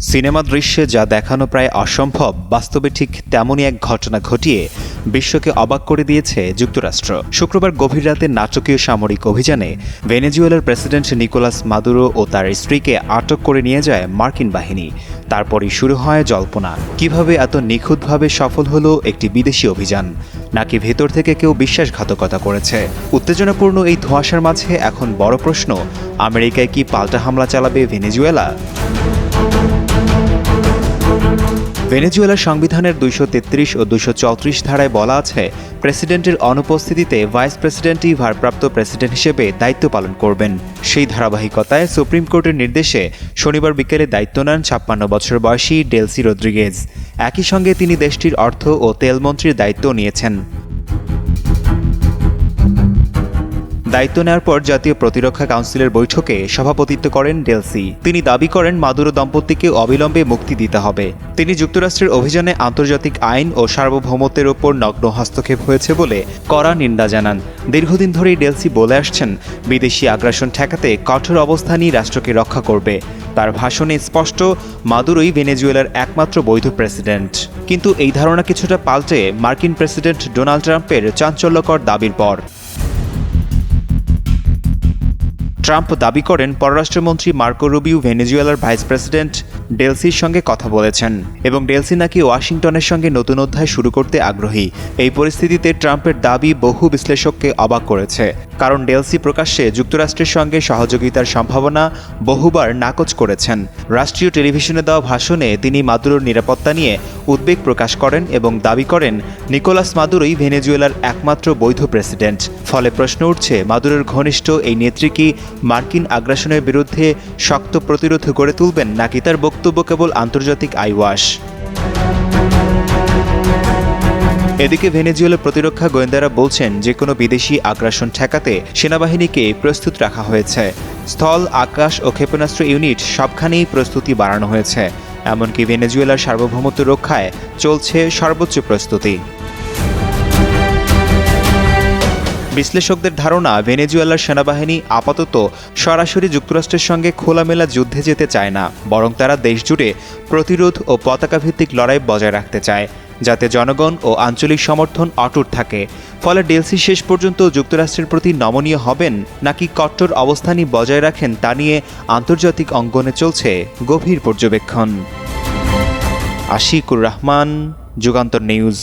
Cinema দৃশ্যে যা দেখানো প্রায় অসম্ভব, বাস্তবে ঠিক তেমনই এক ঘটনা ঘটিয়ে বিশ্বকে অবাক করে দিয়েছে যুক্তরাষ্ট্র। শুক্রবার গভীর রাতে নাটকীয় সামরিক অভিযানে ভেনেজুয়েলার প্রেসিডেন্ট নিকোলাস মাদুরো ও তার স্ত্রীকে আটক করে নিয়ে যায় মার্কিন বাহিনী। তারপরই শুরু হয় জল্পনা। কীভাবে এত নিখুঁতভাবে সফল হলো একটি বিদেশি অভিযান? নাকি ভেতর থেকে কেউ বিশ্বাসঘাতকতা করেছে? উত্তেজনাপূর্ণ এই ধোঁয়াশার মাঝে এখন বড় প্রশ্ন, আমেরিকায় কি পাল্টা হামলা চালাবে ভেনেজুয়েলা? ভেনেজুয়েলার সংবিধানের দুইশো তেত্রিশ ও দুশো চৌত্রিশ ধারায় বলা আছে, প্রেসিডেন্টের অনুপস্থিতিতে ভাইস প্রেসিডেন্টই ভারপ্রাপ্ত প্রেসিডেন্ট হিসেবে দায়িত্ব পালন করবেন। সেই ধারাবাহিকতায় সুপ্রিম কোর্টের নির্দেশে শনিবার বিকেলে দায়িত্ব নেন ছাপ্পান্ন বছর বয়সী ডেলসি রদ্রিগেজ। একই সঙ্গে তিনি দেশটির অর্থ ও তেলমন্ত্রীর দায়িত্ব নিয়েছেন। দায়িত্ব নেওয়ার পর জাতীয় প্রতিরক্ষা কাউন্সিলের বৈঠকে সভাপতিত্ব করেন ডেলসি। তিনি দাবি করেন মাদুরো দম্পতিকে অবিলম্বে মুক্তি দিতে হবে। তিনি যুক্তরাষ্ট্রের অভিযানে আন্তর্জাতিক আইন ও সার্বভৌমত্বের ওপর নগ্ন হস্তক্ষেপ হয়েছে বলে কড়া নিন্দা জানান। দীর্ঘদিন ধরেই ডেলসি বলে আসছেন, বিদেশি আগ্রাসন ঠেকাতে কঠোর অবস্থানই রাষ্ট্রকে রক্ষা করবে। তার ভাষণে স্পষ্ট, মাদুরোই ভেনেজুয়েলার একমাত্র বৈধ প্রেসিডেন্ট। কিন্তু এই ধারণা কিছুটা পাল্টে মার্কিন প্রেসিডেন্ট ডোনাল্ড ট্রাম্পের চাঞ্চল্যকর দাবির পর। ট্রাম্প দাবি করেন পররাষ্ট্রমন্ত্রী মার্কো রুবিও ভেনেজুয়েলার ভাইস প্রেসিডেন্ট ডেলসির সঙ্গে কথা বলেছেন এবং ডেলসি নাকি ওয়াশিংটনের সঙ্গে নতুন অধ্যায় শুরু করতে আগ্রহী। এই পরিস্থিতিতে ট্রাম্পের দাবি বহু বিশ্লেষককে অবাক করেছে। কারণ ডেলসি প্রকাশ্যে যুক্তরাষ্ট্রের সঙ্গে সহযোগিতার সম্ভাবনা বহুবার নাকচ করেছেন। রাষ্ট্রীয় টেলিভিশনে দেওয়া ভাষণে তিনি মাদুরোর নিরাপত্তা নিয়ে উদ্বেগ প্রকাশ করেন এবং দাবি করেন, নিকোলাস মাদুরোই ভেনেজুয়েলার একমাত্র বৈধ প্রেসিডেন্ট। ফলে প্রশ্ন উঠছে, মাদুরোর ঘনিষ্ঠ এই নেত্রী কি মার্কিন আগ্রাসনের বিরুদ্ধে শক্ত প্রতিরোধ গড়ে তুলবেন নাকি তার বক্তব্য কেবল আন্তর্জাতিক আইওয়াস এদিকে ভেনেজুয়েলার প্রতিরক্ষা গোয়েন্দারা বলছেন যে কোনো বিদেশি আগ্রাসন ঠেকাতে সেনাবাহিনীকে প্রস্তুত রাখা হয়েছে। স্থল, আকাশ ও ক্ষেপণাস্ত্র ইউনিট সবখানেই প্রস্তুতি বাড়ানো হয়েছে। এমনকি ভেনেজুয়েলার সার্বভৌমত্ব রক্ষায় চলছে সর্বোচ্চ প্রস্তুতি। বিশ্লেষকদের ধারণা, ভেনেজুয়েলার সেনাবাহিনী আপাতত সরাসরি যুক্তরাষ্ট্রের সঙ্গে খোলামেলা যুদ্ধে যেতে চায় না, বরং তারা দেশজুড়ে প্রতিরোধ ও পতাকাভিত্তিক লড়াই বজায় রাখতে চায়, যাতে জনগণ ও আঞ্চলিক সমর্থন অটুট থাকে। ফলে ডেলসি শেষ পর্যন্ত যুক্তরাষ্ট্রের প্রতি নমনীয় হবেন নাকি কট্টর অবস্থানই বজায় রাখেন তা নিয়ে আন্তর্জাতিক অঙ্গনে চলছে গভীর পর্যবেক্ষণ। আশিকুর রহমান, যুগান্তর নিউজ।